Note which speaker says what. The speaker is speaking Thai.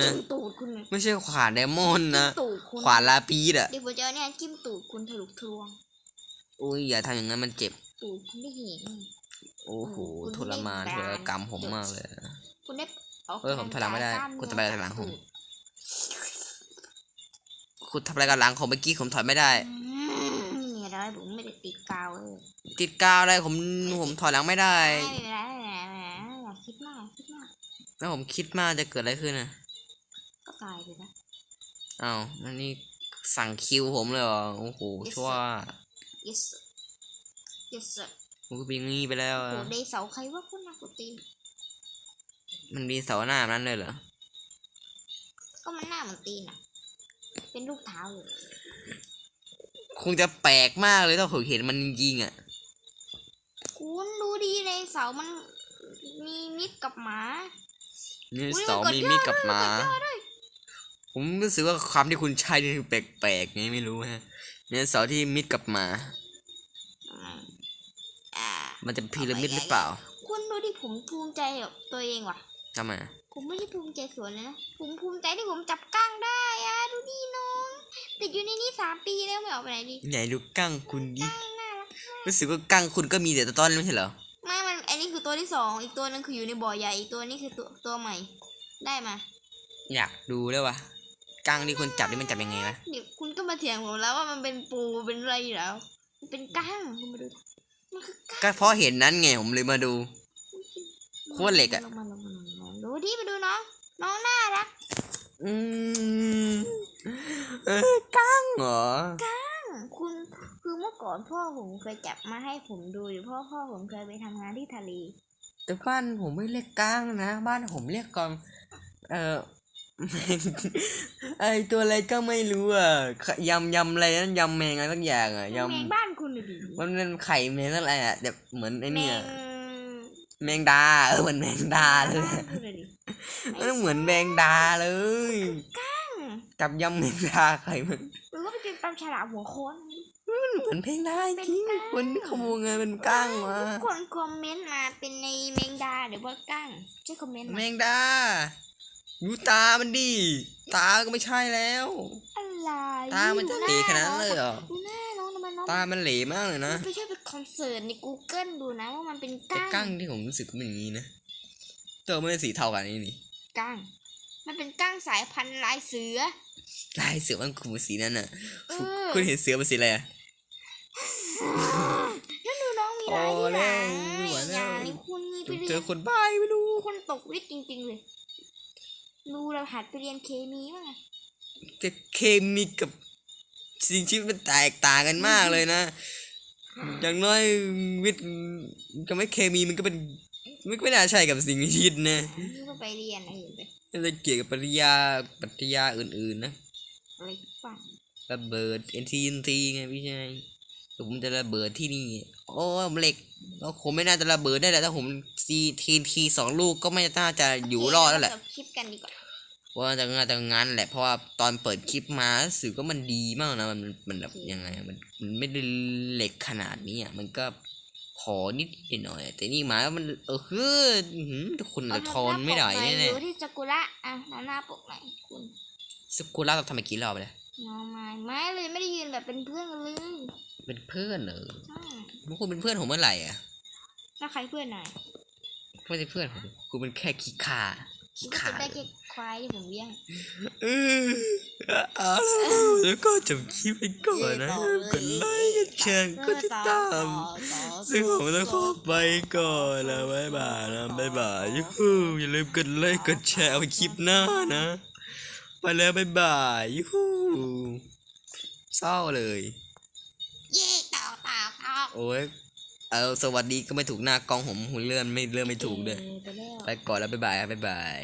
Speaker 1: นะ
Speaker 2: จิ้มตูดคุณเลย
Speaker 1: ไม่ใช่ขวานไดมอนด์
Speaker 2: จิ้
Speaker 1: นะ
Speaker 2: มตูดคุณ
Speaker 1: ขวานลาปีดอะ
Speaker 2: เดี๋ยวผมจะเอาเนี่ยจิ้มตูดคุณทะลุทะลวง
Speaker 1: อุ้ยอย่าทำอย่างนั้นมันเจ็บ
Speaker 2: ตูดคุณได้เห็น
Speaker 1: โอ้โห
Speaker 2: คุณ
Speaker 1: ทรมาน
Speaker 2: ไม่
Speaker 1: ท
Speaker 2: ได้
Speaker 1: รกรรมผมมากเลยนะ
Speaker 2: คุณได้ออก
Speaker 1: เออผมถอยหลังไม่ได้
Speaker 2: กำกาย
Speaker 1: คุณจะไปถอยหลังผม
Speaker 2: ตูด
Speaker 1: คุณทำอะไรกับหลังผมเมื่อกี้ผมถอยไม่ได้
Speaker 2: อืมเนี่ยได้ผมไม่ได้ติดกาวเลย
Speaker 1: ติดกาวอะไรผมผมถอยหลังไม่ได้
Speaker 2: ไม่เป็นไรไม่เป็นไรไม่เป็นไรอย่าคิดมากคิดมาก
Speaker 1: แล้วผมคิดมากจะเกิดอะไรขึ้นนะ
Speaker 2: ก็ ตายไปนะ
Speaker 1: อ้าวนั่นนี่สั่งคิวผมเลยเหรอโอ้โห
Speaker 2: Yes,
Speaker 1: ชั่ว
Speaker 2: yes sir yes sir
Speaker 1: มันก็เป็นงี้ไปแล้ว
Speaker 2: โห
Speaker 1: อะ
Speaker 2: ในเสาใครว่าคุณนักกตีน
Speaker 1: มันมีเสาหน้าแบบนั้นเลยเหรอ
Speaker 2: ก็มันหน้าเหมือนตีนอะ เป็นรูปเท้าเลย
Speaker 1: คงจะแปลกมากเลยถ้าผมเห็นมันจริงๆอะ
Speaker 2: คุณดูดีในเสามันมีมิดกับหมา
Speaker 1: นี่
Speaker 2: อุ๊ย
Speaker 1: เสา
Speaker 2: มันกด
Speaker 1: มี
Speaker 2: ยอด
Speaker 1: มีดกับ
Speaker 2: ด้วย
Speaker 1: หมา ผมรู้สึกว่าคำที่คุณใช้นี่แปลกๆไงไม่รู้ฮะเนี่ยเสาที่มิดกับหมา
Speaker 2: อืมอ่า
Speaker 1: มันจะพีระมิดหรือเปล่า
Speaker 2: คุณดูดิผมภูมิใจกับตัวเองว่ะ
Speaker 1: ทำไมอะ
Speaker 2: ผมไม่ได้ภูมิใจสวนเลยนะผมภูมิใจที่ผมจับก้างได้อะดูดิน้องติดอยู่ในนี้สามปีแล้วไม่ออกไปไหนดิ
Speaker 1: ไหนดูกั้งคุณดิ
Speaker 2: ก้างน่ารัก
Speaker 1: รู้สึกว่ากั้งคุณก็มีแต่ตอนไม่ใช่เหรอ
Speaker 2: ไม่มันอันนี้คือตัวที่สองอีกตัวหนึงคืออยู่ในบ่อใหญ่อีกตัวนี้คือตัวตัวใหม่ ได้มา
Speaker 1: อยากดูแล้ววะ กั้งที่คุณจับนี่มันจับยังไงวะ
Speaker 2: เดี๋ยวคุณก็มาเถียงผมแล้วว่ามันเป็นปูเป็นอะไรอยู่แล้ว มันเป็นก้างคุณมาดูมันคือก้าง
Speaker 1: ก็เพราะเห็นนั้นไงผมเลยมาดูโคตรเหล็กอะ
Speaker 2: ลงมาลงมาลงมาดูดิมาดูน้องน้องน่ารัก
Speaker 1: อืมเออกั้งเหรอ
Speaker 2: คุณคือเมื่อก่อนพ่อผมเคยจับมาให้ผมดูอยู่เพ่อพ่อผมเคยไปทำงานที่ทะเล
Speaker 1: แต่บ้านผมไม่เรียกกั้งนะ บ้านผมเรียกกองเออ ไอตัวอะไรก็ไม่รู้อะยำยำอะไรนั่นยำแมงอะไรสักอย่างอะ
Speaker 2: แมง
Speaker 1: ยำ
Speaker 2: บ้านคุณดูดิ
Speaker 1: มันเป็นไข่แมงอะไรอะแบบเหมือนไอ้
Speaker 2: แม
Speaker 1: เนี่ย
Speaker 2: ง
Speaker 1: แมงดาเออเหมือนแมงดาเลย
Speaker 2: บ้านคุณดูดิ
Speaker 1: มันเหมือนแมงดาเลย
Speaker 2: กั้ง
Speaker 1: กับยำแมงดาไข่มัน
Speaker 2: หรือว่าไปกินตำฉลามหัวโค้น
Speaker 1: เหมือนเพลงได้จริงคนที่ขโมยเงินเป็นก้างมา
Speaker 2: ทุกคนคอมเมนต์มาเป็นในแมงดาหรือว่ากั้งช่วยคอมเมนต์
Speaker 1: แม
Speaker 2: มาง
Speaker 1: ดา ดูตามันดิ ตาก็ไม่ใช่แล้ว
Speaker 2: อะไร
Speaker 1: ตามันจะเหลขนาดนั้นเลยเหรอ
Speaker 2: ดูหน้าน้องทำไมน้อง
Speaker 1: ตา มันเหลมากเลยนะ
Speaker 2: ไปช่วยไปคอนเสิร์ตใน Google ดูนะว่ามันเป็น
Speaker 1: แต่
Speaker 2: กั้ง
Speaker 1: ก้างที่ผมรู้สึกมันอย่างนี้นะตัวมันเป็นสีเทากันนี่นี่
Speaker 2: กั้ง มันเป็นกั้งสายพันธุ์ลายเสือ
Speaker 1: ลายเสือมันคือสีนั่นน่ะ
Speaker 2: เออ
Speaker 1: คุณเห็นเสือเป็นสีอะไรอะ
Speaker 2: แล้วดูน้องมีลายที่หลัง
Speaker 1: โอ้แล้ว
Speaker 2: อย่างนี้คุณนี่ไปเรี
Speaker 1: เจ
Speaker 2: ย
Speaker 1: อนคนบ้าไม่รู้
Speaker 2: คุณตกวิทย์จริงๆเลย ดูเราหัดไปเรียนเคมีบ้างอะ
Speaker 1: แต่เคมีกับสิ่งที่มันแตกต่างกันมากเลยนะ อย่างน้อยวิทย์ก็ไม่เคมีมันก็เป็นไม่ไม่น่าใช่กับสิ่งมีชีวิตนะ
Speaker 2: นี่ก็ไปเรียนอะไรอื่นไป
Speaker 1: น่าจะเกี่ยวกับปริยาปรัชญาอื่นๆนะ
Speaker 2: อะไรปั่น
Speaker 1: ระเบิด NTNT ไงพี่ชาย แต่ผมจะระเบิดที่นี่ โอ้เหล็กแล้วผมไม่น่าจะระเบิดได้แหละถ้าผมซีทีนทีสองลูกก็ไม่น่าจะอยู่รอดแล้วแหละ
Speaker 2: โเคเราจบคลิปกันดีกว่า
Speaker 1: ว่าจะงานแต่งั้นแหละเพราะว่าตอนเปิดคลิปมาสื่อก็มันดีมากนะมันมันแบบยังไงอะมันมันไม่ได้เหล็กขนาดนี้อะมันก็พอนิดหน่อยแต่นี่มามันเออคืออื้อหือทุกคนอาจจะทนไม่ได้
Speaker 2: เอาหน้าปกหน่อย
Speaker 1: แน่
Speaker 2: อยู่ที่สกุระอะเอาหน้าปกไหนอยคุณ
Speaker 1: ๆสกุลล่าเราทำไปกี่รอบไปแล้ว
Speaker 2: น้องไม่ไม่เลยไม่ได้ยืนแบบเป็นเพื่อนกันเลย
Speaker 1: เป็นเพื่อนเหรอ
Speaker 2: ใช่
Speaker 1: พวกคุณเป็นเพื่อนผมเมื่อไหร่อะ
Speaker 2: แล้วใครเพื่อนหน่อย
Speaker 1: ไม่ใช่เพื่อนผมคุณเป็นแค่ขี้ขาขี้
Speaker 2: ก็
Speaker 1: ขา
Speaker 2: จะได้แค่ควายที่ผมเลี้ยง
Speaker 1: เออเอาแล้วก็จบคลิปไปก่อนนะกดไลค์กดแชร์กดติดตามซึ่งผมต้องขอไปก่อนแล้วบ๊ายบายนะบ๊ายบายยูฮูอย่าลืมกดไลค์กดแชร์เอาไว้คลิปหน้านะ ไปแล้วบ๊ายบายยูฮูเศร้าเลย
Speaker 2: เย่ต่อต่อต่อ
Speaker 1: โอ้ยเอาสวัสดีก็ไม่ถูกหน้ากล้องผมหุ่นเลื่อนไม่เลื่อนไม่ถูกเลย
Speaker 2: ไปแล้ว
Speaker 1: ไปก่อนแล้วบ๊ายบายครับบ๊ายบาย